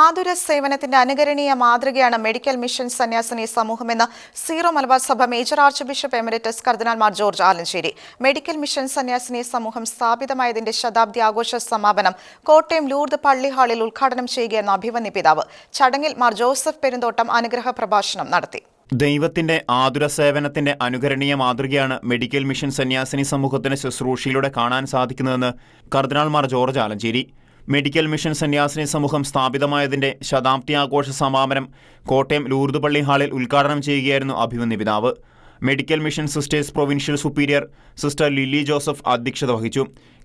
ആതുര സേവനത്തിന്റെ അനുകരണീയ മാതൃകയാണ് മെഡിക്കൽ മിഷൻ സന്യാസിനി സമൂഹമെന്ന് സീറോ മലബാർ സഭ മേജർ ആർച്ച് ബിഷപ്പ് എമിറേറ്റസ് കർദിനാൾമാർ ജോർജ് ആലഞ്ചേരി. മെഡിക്കൽ മിഷൻ സന്യാസിനി സമൂഹം സ്ഥാപിതമായതിന്റെ ശതാബ്ദി ആഘോഷ സമാപനം കോട്ടയം ലൂർദ് പള്ളി ഹാളിൽ ഉദ്ഘാടനം ചെയ്യുകയെന്ന അഭിമന്യ പിതാവ്. ചടങ്ങിൽ മാർ ജോസഫ് പെരുന്തോട്ടം അനുഗ്രഹ പ്രഭാഷണം നടത്തി. ദൈവത്തിന്റെ ആതുര സേവനത്തിന്റെ അനുകരണീയ മാതൃകയാണ് മെഡിക്കൽ മിഷൻ സന്യാസിനി സമൂഹത്തിന് ശുശ്രൂഷയിലൂടെ കാണാൻ സാധിക്കുന്നതെന്ന് കർദിനാൾമാർ ജോർജ് ആലഞ്ചേരി. മെഡിക്കൽ മിഷൻ സന്യാസിനി സമൂഹം സ്ഥാപിതമായതിന്റെ ശതാബ്ദി ആഘോഷ സമാപനം കോട്ടയം ലൂർദുപള്ളി ഹാളിൽ ഉദ്ഘാടനം ചെയ്യുകയായിരുന്നു അഭിമന്യ പിതാവ്. Medical mission sisters provincial superior sister Lily Joseph അധ്യക്ഷത വഹിച്ചു.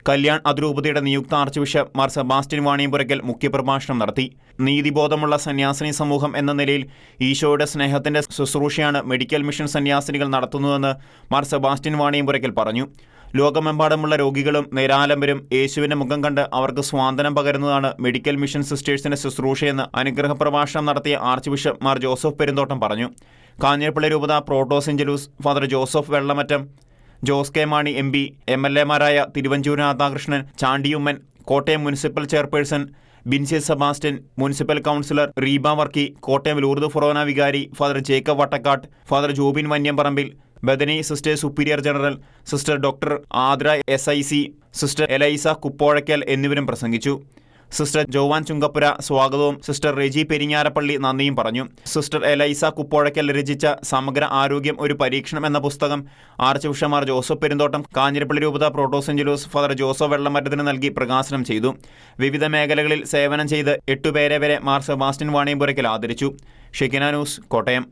കല്യാൺ അതിരൂപതയുടെ നിയുക്ത ആർച്ച് ബിഷപ്പ് മാർ സെബാസ്റ്റ്യൻ വാണിയമ്പുരയ്ക്കൽ മുഖ്യപ്രഭാഷണം നടത്തി. നീതിബോധമുള്ള സന്യാസിനി സമൂഹം എന്ന നിലയിൽ ഈശോയുടെ സ്നേഹത്തിന്റെ ശുശ്രൂഷയാണ് മെഡിക്കൽ മിഷൻ സന്യാസിനികൾ നടത്തുന്നതെന്ന് മാർ സെബാസ്റ്റ്യൻ വാണിയമ്പുരയ്ക്കൽ പറഞ്ഞു. ലോകമെമ്പാടുമുള്ള രോഗികളും നിരാലംബരും യേശുവിന്റെ മുഖം കണ്ട് അവർക്ക് സ്വാതന്ത്ര്യം പകരുന്നതാണ് മെഡിക്കൽ മിഷൻ സിസ്റ്റേഴ്സിന്റെ ശുശ്രൂഷയെന്ന് അനുഗ്രഹ പ്രഭാഷണം നടത്തിയ archbishop Mar Joseph Perumthottam പറഞ്ഞു. കാഞ്ഞിരപ്പള്ളി രൂപത protosyncellus father Joseph Vellamattam Jose K Mani M P M L എമാരായ Thiruvanchoor Radhakrishnan Chandy Oommen Kottayam municipal chairperson Binsy Sebastian municipal councillor Reeba Varkey Kottayam Lourdes forane വികാരി father Jacob Vattakattu father Jobin Vanyamparambil Bethany sister superior general sister doctor Adra S I C sister Eliza Kuppozhackal എന്നിവരും പ്രസംഗിച്ചു. Sister Joan Chunkappura സ്വാഗതവും. Sister Reji പെരിഞ്ഞാരപ്പള്ളി നന്ദിയും പറഞ്ഞു. Sister Eliza കുപ്പോഴയ്ക്കൽ രചിച്ച സമഗ്ര ആരോഗ്യം ഒരു പരീക്ഷണം എന്ന പുസ്തകം ആർച്ച് ബിഷമാർ ജോസഫ് പെരുന്തോട്ടം കാഞ്ഞിരപ്പള്ളി രൂപത പ്രോട്ടോസെഞ്ചുലൂസ് ഫാദർ ജോസഫ് വെള്ളമറ്റത്തിന് നൽകി പ്രകാശനം ചെയ്തു. വിവിധ മേഖലകളിൽ സേവനം ചെയ്ത് എട്ടുപേരെ വരെ മാർ സെബാസ്റ്റ്യൻ വാണിയമ്പുരയ്ക്കൽ ആദരിച്ചു. Shekinah news Kottayam.